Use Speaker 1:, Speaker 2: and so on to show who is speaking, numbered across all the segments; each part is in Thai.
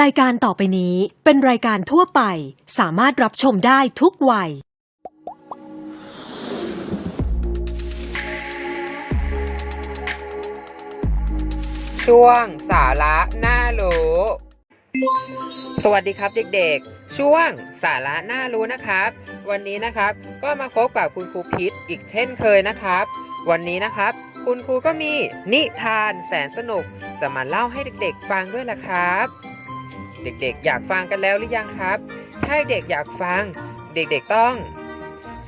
Speaker 1: รายการต่อไปนี้เป็นรายการทั่วไป สามารถรับชมได้ทุกวัย
Speaker 2: ช่วงสาระน่ารู้ สวัสดีครับเด็กๆ ช่วงสาระน่ารู้นะครับ วันนี้นะครับก็มาพบกับคุณครูพิษอีกเช่นเคยนะครับ วันนี้นะครับ คุณครูก็มีนิทานแสนสนุกจะมาเล่าให้เด็กๆ ฟังด้วยล่ะครับ เด็กๆ อยากฟังกันแล้วหรือยังครับ ถ้าเด็กอยากฟัง เด็กๆต้อง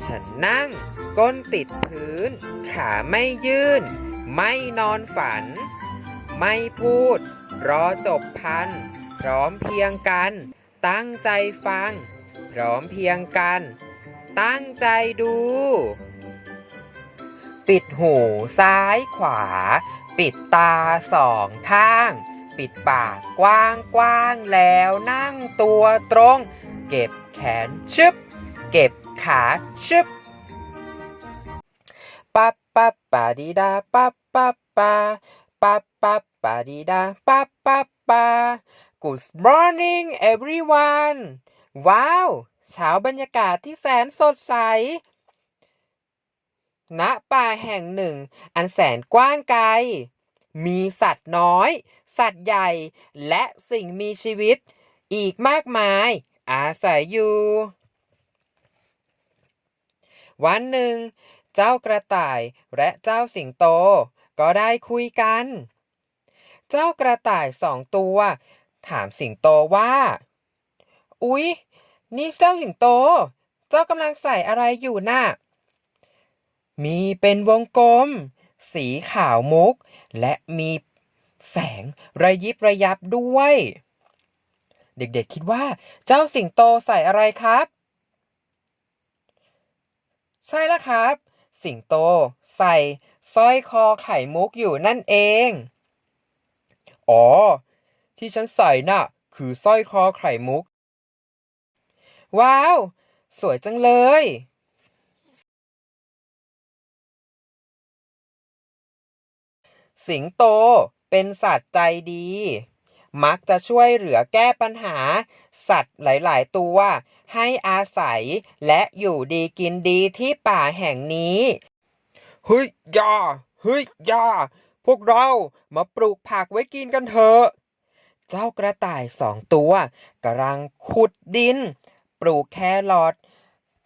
Speaker 2: ฉันนั่ง ก้นติดพื้น ขาไม่ยื่น ไม่นอนฝัน ไม่พูด รอจบพัน พร้อมเพียงกัน ตั้งใจฟัง พร้อมเพียงกัน ตั้งใจดู ปิดหูซ้ายขวา ปิดตาสองข้าง ปิดปากกว้างกว้างแล้วนั่งตัวตรง เก็บแขนชึบ เก็บขาชึบปับปับปาดีดาปับปับปาปับปับปาดีดาปับปับปา Good morning everyone ว้าวเช้าบรรยากาศที่แสนสดใสณป่าแห่งหนึ่ง อันแสนกว้างไกล มีสัตว์น้อย สัตว์ใหญ่ และสิ่งมีชีวิต อีกมากมาย อาศัยอยู่ วันหนึ่ง เจ้ากระต่ายและเจ้าสิงโต ก็ได้คุยกัน เจ้ากระต่ายสองตัว ถามสิงโตว่า อุ๊ย นี่เจ้าสิงโต เจ้ากำลังใส่อะไรอยู่น่ะมีเป็นวงกลม สีขาวมุก และมีแสงระยิบระยับด้วย เด็กๆคิดว่าเจ้าสิงโตใส่อะไรครับ ใช่แล้วครับ สิงโตใส่สร้อยคอไข่มุกอยู่นั่นเอง อ๋อ ที่ฉันใส่น่ะ คือสร้อยคอไข่มุก ว้าว สวยจังเลย สิงโตเป็นสัตว์ใจดี มักจะช่วยเหลือแก้ปัญหา สัตว์หลาย ๆ ตัว ให้อาศัยและอยู่ดีกินดีที่ป่าแห่งนี้เฮ้ยยาเฮ้ยยาพวกเรามาปลูกผักไว้กินกันเถอะ เจ้ากระต่ายสองตัวกำลังขุดดิน ปลูกแครอท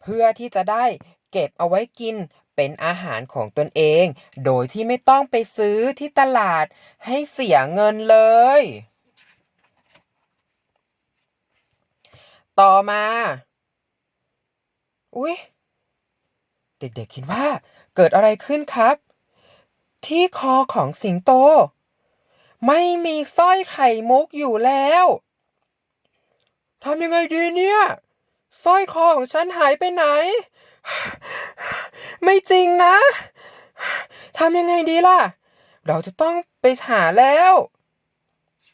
Speaker 2: เพื่อที่จะได้เก็บเอาไว้กิน เป็นอาหารของตนเอง โดยที่ไม่ต้องไปซื้อที่ตลาดให้เสียเงินเลย ต่อมา อุ๊ย เด็กๆคิดว่าเกิดอะไรขึ้นครับ ที่คอของสิงโต ไม่มีสร้อยไข่มุกอยู่แล้วทำยังไงดีเนี่ยสร้อยคอของฉันหายไปไหน ไม่จริงนะ ทำยังไงดีล่ะ เราจะต้องไปหาแล้ว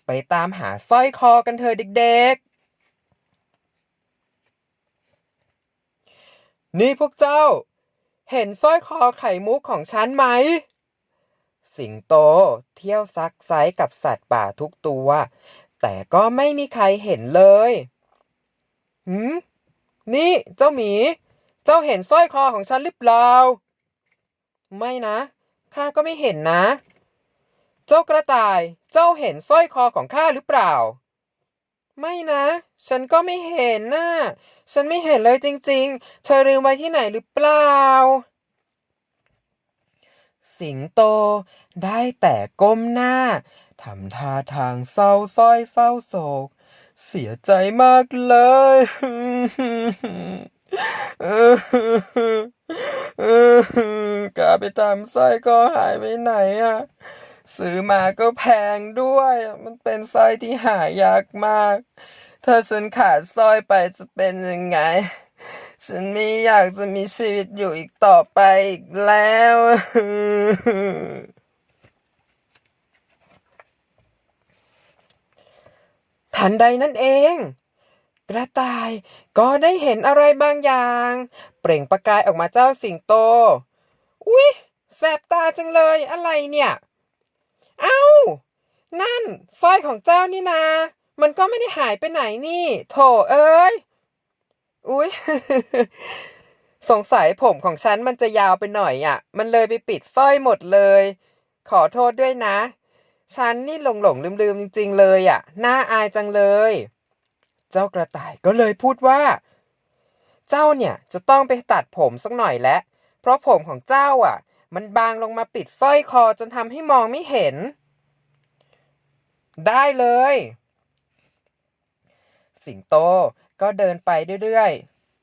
Speaker 2: ไปตามหาสร้อยคอกันเถอะเด็กๆ นี่พวกเจ้า เห็นสร้อยคอไข่มุกของฉันไหม สิงโตเที่ยวซักไซกับสัตว์ป่าทุกตัว แต่ก็ไม่มีใครเห็นเลย หืม นี่เจ้าหมี เจ้าเห็นสร้อยคอของฉันหรือเปล่า ไม่นะ ข้าก็ไม่เห็นนะ เจ้ากระต่าย เจ้าเห็นสร้อยคอของข้าหรือเปล่า ไม่นะ ฉันก็ไม่เห็นน่ะฉันไม่เห็นเลยจริง ๆ เธอลืมไว้ที่ไหนหรือเปล่า สิงโตได้แต่ก้มหน้าทำท่าทางเศร้าสร้อยเศร้าโศก เสียใจมากเลย กาไปทำสร้อยก็หายไปไหนอะซื้อมาก็แพงด้วย มันเป็นสร้อยที่หายากมาก ถ้าฉันขาดสร้อยไปจะเป็นยังไง ฉันไม่อยากจะมีชีวิตอยู่อีกต่อไปอีกแล้ว ทันใดนั่นเอง กระต่ายก็ได้เห็นอะไรบางอย่าง เปล่งประกายออกมาเจ้าสิงโต อุ๊ยแสบตาจังเลยอะไรเนี่ย เอ้า นั่นสร้อยของเจ้านี่นา มันก็ไม่ได้หายไปไหนนี่ โถเอ้ย อุ๊ย สงสัยผมของฉันมันจะยาวไปหน่อยอะ มันเลยไปปิดสร้อยหมดเลย ขอโทษด้วยนะ ฉันนี่หลงหลงลืมลืมๆจริง ๆ เลยอะ น่าอายจังเลย เจ้ากระต่ายก็เลยพูดว่า เจ้าเนี่ยจะต้องไปตัดผมสักหน่อยแล้วเพราะผมของเจ้าอะ มันบางลงมาปิดสร้อยคอจนทำให้มองไม่เห็น ได้เลย สิงโตก็เดินไปเรื่อย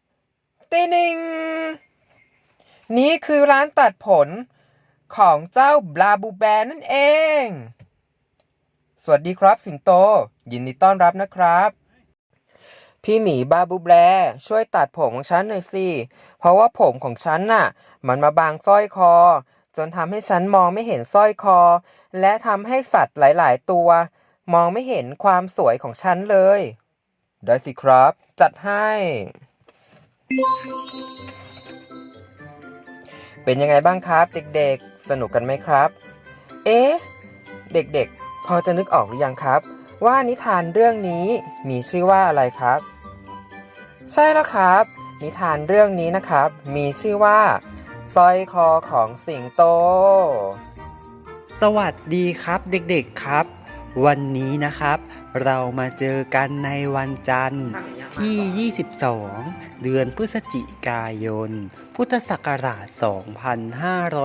Speaker 2: ๆตินิง นี่คือร้านตัดผลของเจ้าบลาบูแบนนั่นเอง สวัสดีครับสิงโต ยินดีต้อนรับนะครับ พี่หมีบาบูแบร์ช่วยตัดผมของฉันหน่อยสิ เพราะว่าผมของฉันน่ะ มันมาบางสร้อยคอ จนทำให้ฉันมองไม่เห็นสร้อยคอ และทำให้สัตว์หลายๆ ตัว มองไม่เห็นความสวยของฉันเลย ได้สิครับ จัดให้ เป็นยังไงบ้างครับเด็กๆ สนุกกันไหมครับ เอ๊ะ เด็กๆ พอจะนึกออกหรือยังครับว่านิทานเรื่องนี้มีชื่อว่าอะไรครับ ใช่แล้วครับ นิทานเรื่องนี้นะครับ มีชื่อว่าสร้อยคอของสิงโต
Speaker 3: สวัสดีครับเด็กๆครับ วันนี้นะครับ เรามาเจอกันในวันจันทร์ที่ 22 เดือนพฤศจิกายน พุทธศักราช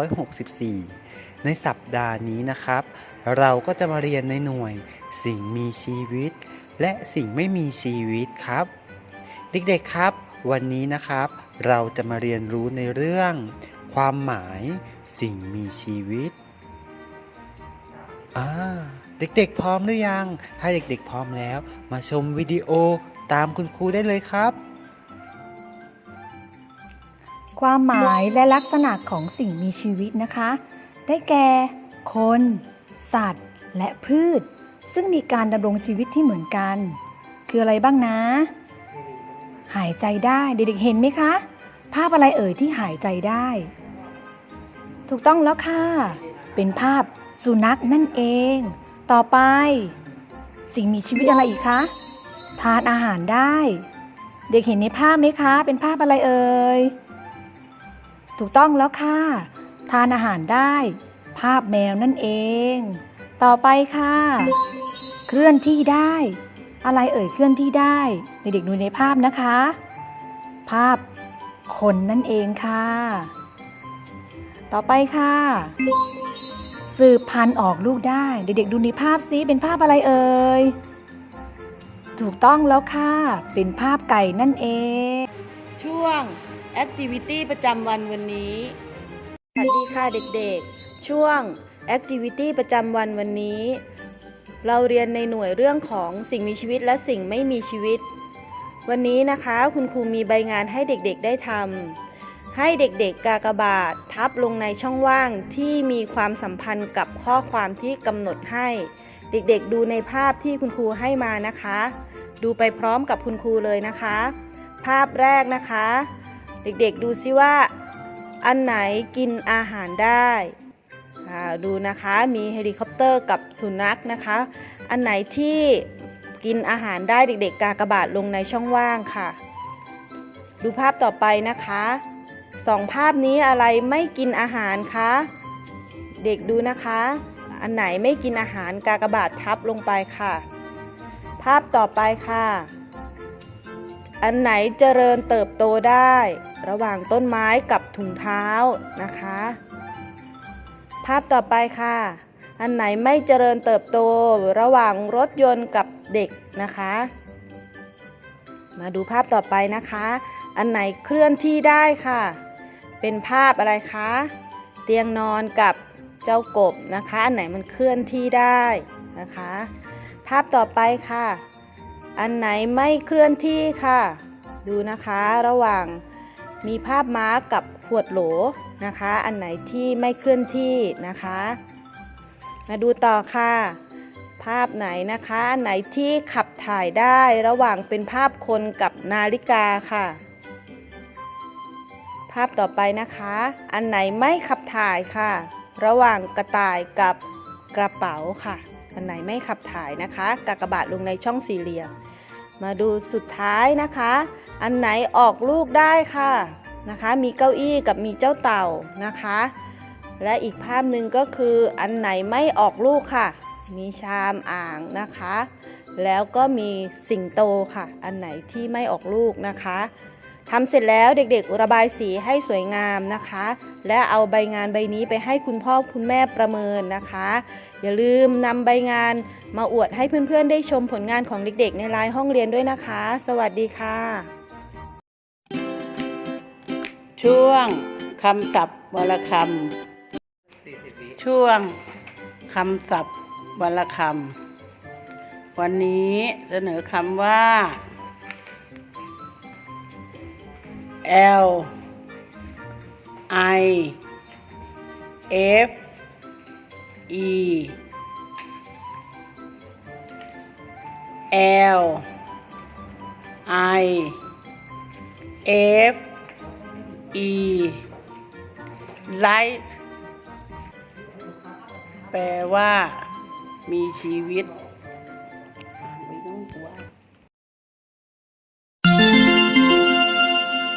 Speaker 3: 2564 ในสัปดาห์นี้นะครับ เราก็จะมาเรียนในหน่วย สิ่งมีชีวิต และสิ่งไม่มีชีวิตครับ เด็กๆครับ วันนี้นะครับ เราจะมาเรียนรู้ในเรื่อง ความหมายสิ่งมีชีวิตอ่าเด็กๆพร้อมหรือยัง ถ้าเด็กๆพร้อมแล้ว มาชมวิดีโอตามคุณครูได้เลยครับ
Speaker 4: ความหมายและลักษณะของสิ่งมีชีวิตนะคะ ได้แก่ คน สัตว์ และพืช ซึ่งมีการดำรงชีวิตที่เหมือนกัน คืออะไรบ้างนะ หายใจได้เด็กๆเห็นไหมคะ ภาพอะไรเอ่ยที่หายใจได้ ถูกต้องแล้วค่ะ เป็นภาพสุนัขนั่นเอง ต่อไป สิ่งมีชีวิตอะไรอีกคะทานอาหารได้ เด็กเห็นในภาพไหมคะ เป็นภาพอะไรเอ่ยถูกต้องแล้วค่ะ ทานอาหารได้ ภาพแมวนั่นเอง ต่อไปค่ะ เคลื่อนที่ได้ อะไรเอ่ยเคลื่อนที่ได้ เด็กๆดูในภาพนะคะ ภาพคนนั่นเองค่ะ ต่อไปค่ะ สืบพันธุ์ออกลูกได้ เด็กๆดูในภาพซิเป็นภาพอะไรเอ่ยถูกต้องแล้วค่ะ เป็นภาพไก่นั่นเอง
Speaker 5: ช่วง Activity ประจำวันวันนี้ สวัสดีค่ะเด็กๆ ช่วง Activity ประจำวันวันนี้ เราเรียนในหน่วยเรื่องของสิ่งมีชีวิตและสิ่งไม่มีชีวิต วันนี้นะคะคุณครูมีใบงานให้เด็กๆได้ทำให้เด็กๆกากบาททับลงในช่องว่างที่มีความสัมพันธ์กับข้อความที่กำหนดให้ เด็กๆดูในภาพที่คุณครูให้มานะคะ ดูไปพร้อมกับคุณครูเลยนะคะ ภาพแรกนะคะ เด็กๆดูซิว่า อันไหนกินอาหารได้ ดูนะคะมีเฮลิคอปเตอร์กับสุนัขนะคะ อันไหนที่กินอาหารได้เด็กๆ กากบาทลงในช่องว่างค่ะ ดูภาพต่อไปนะคะสองภาพนี้อะไรไม่กินอาหารคะเด็กดูนะคะ อันไหนไม่กินอาหารกากบาททับลงไปค่ะ ภาพต่อไปค่ะ อันไหนเจริญเติบโตได้ ระหว่างต้นไม้กับถุงเท้านะคะ ภาพต่อไปค่ะ อันไหนไม่เจริญเติบโตระหว่างรถยนต์กับเด็กนะคะ มาดูภาพต่อไปนะคะ อันไหนเคลื่อนที่ได้ค่ะ เป็นภาพอะไรคะ เตียงนอนกับเจ้ากบนะคะ อันไหนมันเคลื่อนที่ได้นะคะ ภาพต่อไปค่ะ อันไหนไม่เคลื่อนที่ค่ะ ดูนะคะระหว่าง มีภาพม้ากับขวดโหลนะคะ อันไหนที่ไม่เคลื่อนที่นะคะ มาดูต่อค่ะ ภาพไหนนะคะ อันไหนที่ขับถ่ายได้ระหว่างเป็นภาพคนกับนาฬิกาค่ะ ภาพต่อไปนะคะ อันไหนไม่ขับถ่ายค่ะ ระหว่างกระต่ายกับกระเป๋าค่ะ อันไหนไม่ขับถ่ายนะคะกากบาทลงในช่องสี่เหลี่ยม มาดูสุดท้ายนะคะ อันไหนออกลูกได้ค่ะนะคะ มีเก้าอี้กับมีเจ้าเต่านะคะ และอีกภาพหนึ่งก็คืออันไหนไม่ออกลูกค่ะ มีชามอ่างนะคะ แล้วก็มีสิงโตค่ะ อันไหนที่ไม่ออกลูกนะคะทำเสร็จแล้วเด็กๆ ระบายสีให้สวยงามนะคะ และเอาใบงานใบนี้ไปให้คุณพ่อคุณแม่ประเมินนะคะ อย่าลืมนำใบงานมาอวดให้เพื่อนๆ ได้ชมผลงานของเด็กๆ ในไลน์ห้องเรียนด้วยนะคะ สวัสดีค่ะ
Speaker 6: ช่วงคำศัพท์วลคำช่วงคำศัพท์วลคำวันนี้เสนอคำว่า L I F E L I F E light แปลว่ามีชีวิต